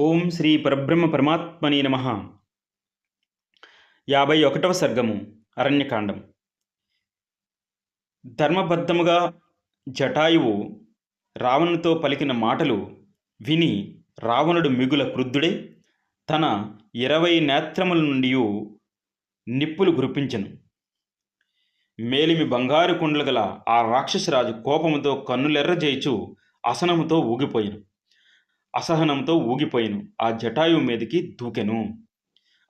ఓం శ్రీ పరబ్రహ్మ పరమాత్మని నమ. యాభై ఒకటవ సర్గము అరణ్యకాండం. ధర్మబద్ధముగా జటాయువు రావణునితో పలికిన మాటలు విని రావణుడు మిగుల క్రుద్ధుడే తన ఇరవై నేత్రముల నుండి నిప్పులు గురిపించను మేలిమి బంగారు కుండలు గల ఆ రాక్షసరాజు కోపముతో కన్నులెర్రజేయచు అసనముతో ఊగిపోయాను. అసహనంతో ఊగిపోయిను. ఆ జటాయువు మీదకి దూకెను.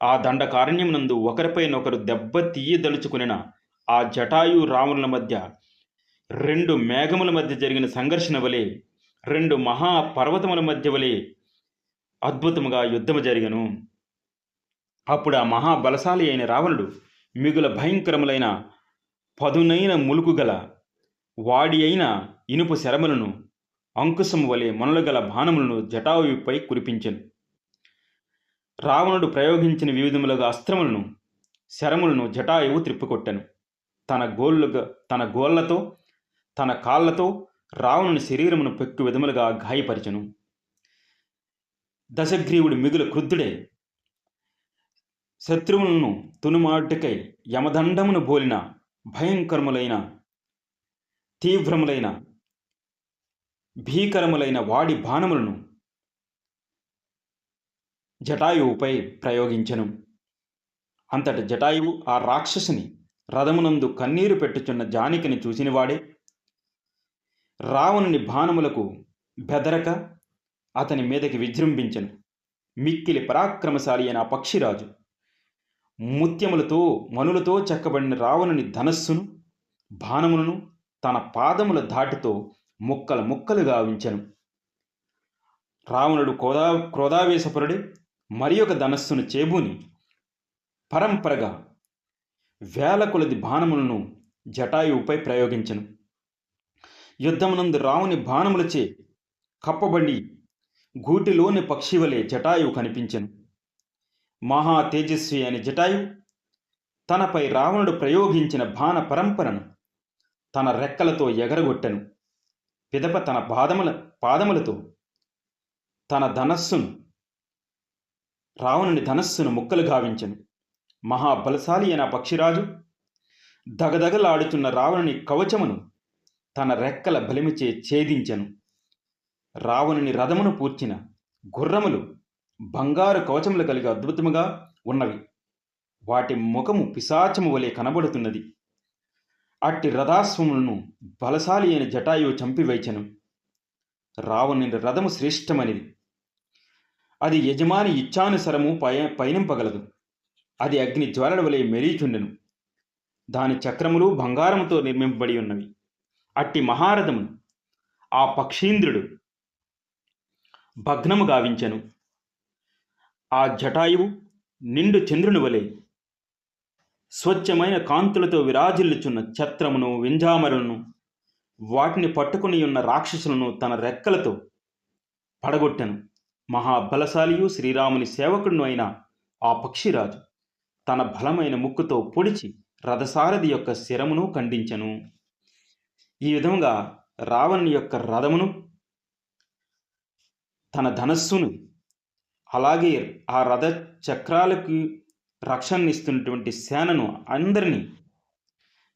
ఆ దండకారణ్యమునందు ఒకరిపైనొకరు దెబ్బ తీయదలుచుకునిన ఆ జటాయు రాముల మధ్య రెండు మేఘముల మధ్య జరిగిన సంఘర్షణ వలె రెండు మహా పర్వతముల మధ్య వలె అద్భుతముగా యుద్ధము జరిగను. అప్పుడు ఆ మహాబలశాలి అయిన రావణుడు మిగుల భయంకరములైన పదునైన ములుకుగల వాడి అయిన ఇనుపు శరములను అంకుశము వలె మొనలుగల బాణములను జటాయుపై కురిపించెను. రావణుడు ప్రయోగించిన వివిధములుగా అస్త్రములను శరములను జటాయువు త్రిప్పికొట్టెను తన గోళ్ళుగా తన గోళ్ళతో తన కాళ్ళతో రావణుని శరీరమును పెక్కు విధములుగా గాయపరిచెను. దశగ్రీవుడు మిగులు క్రుద్ధుడే. శత్రువులను తునుమాటుకై యమదండమును బోలిన భయంకరములైన తీవ్రములైన భీకరములైన వాడి బాణములను జటాయువుపై ప్రయోగించెను. అంతటి జటాయువు ఆ రాక్షసుని రథమునందు కన్నీరు పెట్టుచున్న జానికిని చూసినవాడే. రావణుని బాణములకు బెదరక అతని మీదకి విజృంభించెను. మిక్కిలి పరాక్రమశాలి అయిన ఆ పక్షిరాజు ముత్యములతో మనులతో చెక్కబడిన రావణుని ధనస్సును బాణములను తన పాదముల ధాటితో ముక్కలు ముక్కలుగా ఉంచెను రావణుడు క్రోధా క్రోధావేశపరుడి మరి ఒక ధనస్సును చేబూని పరంపరగా వేల కొలది బాణములను జటాయువుపై ప్రయోగించను. యుద్ధమునందు రావుని బాణములచే కప్పబడి గూటిలోని పక్షివలే జటాయువు కనిపించెను. మహా తేజస్వి అని జటాయు తనపై రావణుడు ప్రయోగించిన బాణ పరంపరను తన రెక్కలతో ఎగరగొట్టెను. పిదప తన పాదముల పాదములతో తన ధనస్సును రావణుని ధనస్సును ముక్కలు గావించను. మహాబలశాలి అయిన పక్షిరాజు దగదగలాడుచున్న రావణుని కవచమును తన రెక్కల బలిమిచే ఛేదించెను. రావణుని రథమును పూర్చిన గుర్రములు బంగారు కవచములు కలిగి అద్భుతముగా ఉన్నవి. వాటి ముఖము పిశాచము వలె కనబడుతున్నది. అట్టి రథాశ్వములను బలశాలి అయిన జటాయువు చంపివైచెను. రావణుని రథము శ్రేష్టమనిది. అది యజమాని ఇచ్చానుసరము పయ పయనింపగలదు. అది అగ్ని జ్వాలల వలె మెరీచుండెను దాని చక్రములు బంగారముతో నిర్మింపబడి ఉన్నవి. అట్టి మహారథము ఆ పక్షీంద్రుడు భగ్నము గావించెను. ఆ జటాయువు నిండు చంద్రుని వలె స్వచ్ఛమైన కాంతులతో విరాజిల్లుచున్న ఛత్రమును వింజామరులను వాటిని పట్టుకుని ఉన్న రాక్షసులను తన రెక్కలతో పడగొట్టెను. మహాబలశాలియు శ్రీరాముని సేవకుడును అయిన ఆ పక్షిరాజు తన బలమైన ముక్కుతో పొడిచి రథసారథి యొక్క శిరమును ఖండించెను. ఈ విధంగా రావణుని యొక్క రథమును తన ధనస్సును అలాగే ఆ రథ చక్రాలకు రక్షణనిస్తున్నటువంటి సేనను అందరినీ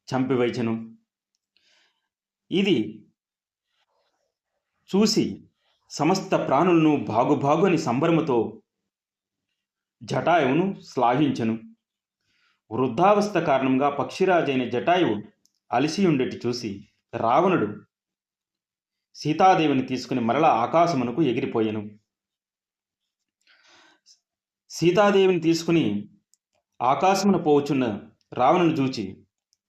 చంపివేచను ఇది చూసి సమస్త ప్రాణులను బాగుబాగు అని సంబరముతో జటాయువును శ్లాఘించను. వృద్ధావస్థ కారణంగా పక్షిరాజైన జటాయువు అలసి ఉండేటి చూసి రావణుడు సీతాదేవిని తీసుకుని మరల ఆకాశమునకు ఎగిరిపోయెను. సీతాదేవిని తీసుకుని ఆకాశమున పోవచున్న రావణును చూచి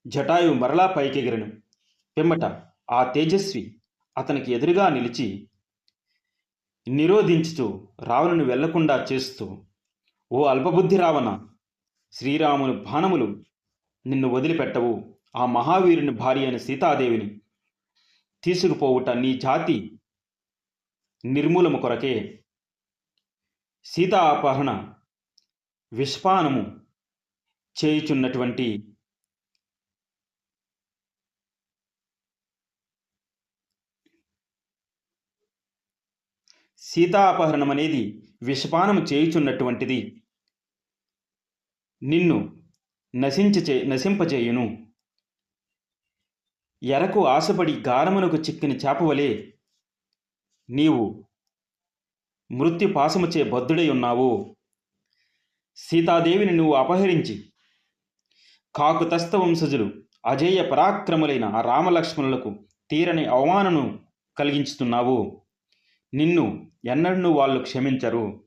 జటాయు మరలా పైకెగిరను. పిమ్మట ఆ తేజస్వి అతనికి ఎదురుగా నిలిచి నిరోధించుతూ రావణుని వెళ్ళకుండా చేస్తూ ఓ అల్పబుద్ధి రావణ శ్రీరాముని బాణములు నిన్ను వదిలిపెట్టవు. ఆ మహావీరుని భార్య అయిన సీతాదేవిని తీసుకుపోవుట నీ జాతి నిర్మూలము కొరకే. సీతా అపహరణ విష్పానము చేయుచున్నటువంటి సీతా అపహరణం అనేది విషపానము చేయుచున్నటువంటిది. నిన్ను నశించచే నశింపచేయును ఎరకు ఆశపడి గారమునకు చిక్కిన చేపవలే నీవు మృత్యు పాశముచే బద్ధుడై ఉన్నావు. సీతాదేవిని నువ్వు అపహరించి కాకుతస్థ వంశజులు అజేయ పరాక్రములైన ఆ రామలక్ష్మణులకు తీరని అవమానను కలిగించుతున్నావు. నిన్ను ఎన్నడూ వాళ్ళు క్షమించరు.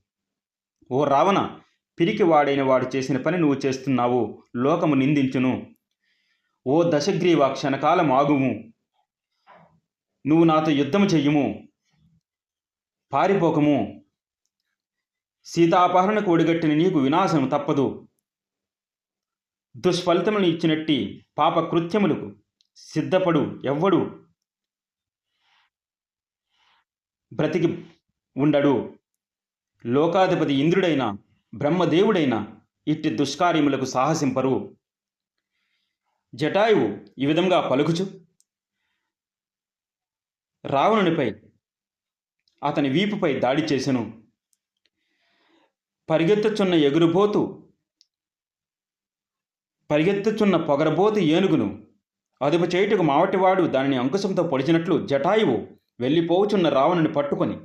ఓ రావణ పిరికి వాడైన వాడు చేసిన పని నువ్వు చేస్తున్నావు. లోకము నిందించును. ఓ దశగ్రీవ క్షణకాలం ఆగుము. నువ్వు నాతో యుద్ధము చెయ్యుము పారిపోకము. సీతాపహరణకు ఒడిగట్టిన నీకు వినాశం తప్పదు. దుష్ఫలితములను ఇచ్చినట్టి పాప కృత్యములకు సిద్ధపడు ఎవ్వడు బ్రతికి ఉండడు. లోకాధిపతి ఇంద్రుడైన బ్రహ్మదేవుడైన ఇట్టి దుష్కార్యములకు సాహసింపరు. జటాయువు ఈ విధంగా పలుకుచు రావణునిపై అతని వీపుపై దాడి చేసెను. పరిగెత్తుచున్న ఎగురుబోతు పరిగెత్తుచున్న పొగరబోతి ఏనుగును. అదుపు చేయుటకు మావటివాడు దానిని అంకుశంతో పొడిచినట్లు జటాయువు వెళ్ళిపోవుచున్న రావణుని పట్టుకొని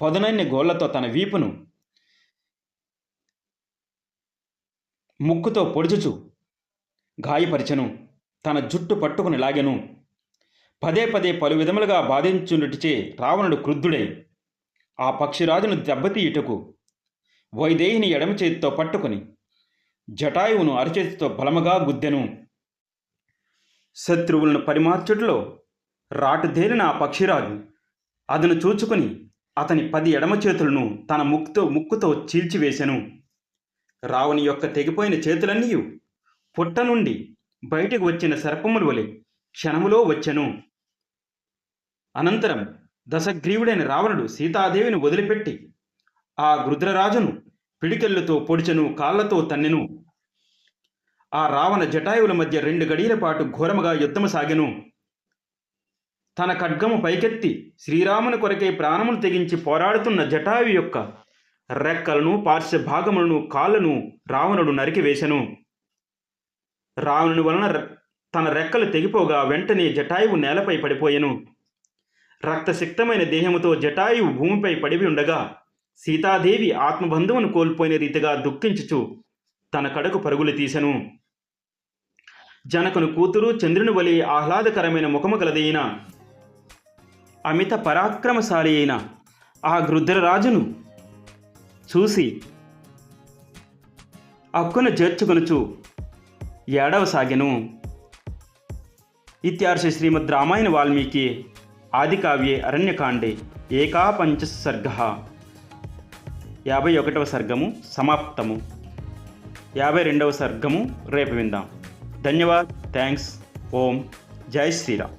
పదునైన గోళ్ళతో తన వీపును ముక్కుతో పొడుచుచు గాయపరిచెను తన జుట్టు పట్టుకుని లాగెను. పదే పదే పలు విధములుగా బాధించున్నటిచే రావణుడు క్రుద్ధుడై ఆ పక్షిరాజును దెబ్బతీయుటకు వైదేహిని ఎడమ చేతితో పట్టుకుని జటాయువును అరచేతితో బలముగా గుద్దెను. శత్రువులను పరిమార్చుటలో రాటుదేలిన ఆ పక్షిరాజు అదను చూచుకుని అతని పది ఎడమ చేతులను తన ముక్కుతో ముక్కుతో చీల్చివేశెను రావణి యొక్క తెగిపోయిన చేతులన్నీ పుట్ట నుండి బయటకు వచ్చిన సర్పములు వలె క్షణములో వచ్చెను. అనంతరం దశగ్రీవుడైన రావణుడు సీతాదేవిని వదిలిపెట్టి ఆ గృద్రరాజును పిడికెళ్ళతో పొడిచెను కాళ్ళతో తన్నెను. ఆ రావణ జటాయువుల మధ్య రెండు గడియల పాటు ఘోరముగా యుద్ధము సాగెను. తన ఖడ్గము పైకెత్తి శ్రీరాముని కొరకే ప్రాణములు తెగించి పోరాడుతున్న జటాయు యొక్క రెక్కలను పార్శ్వ భాగములను కాళ్ళను రావణుడు నరికివేశను రావణుని వలన తన రెక్కలు తెగిపోగా వెంటనే జటాయువు నేలపై పడిపోయెను. రక్తసిక్తమైన దేహముతో జటాయువు భూమిపై పడివి ఉండగా సీతాదేవి ఆత్మబంధువును కోల్పోయిన రీతిగా దుఃఖించుచు తన కడకు పరుగులు తీసెను. జనకుని కూతురు చంద్రుని వలి ఆహ్లాదకరమైన ముఖము గలదైన అమిత పరాక్రమశాలి అయిన ఆ గృద్ధరరాజును చూసి అక్కును చేర్చుకొనుచు ఏడవసాగెను ఇత్యార్ష శ్రీమద్ రామాయణ వాల్మీకి ఆదికావ్యే అరణ్యకాండే ఏకా పంచసర్గ యాభై ఒకటవ సర్గము సమాప్తము. యాభై రెండవ సర్గము రేపు విందాం. धन्यवाद थैंक्स ओम जय श्री राम।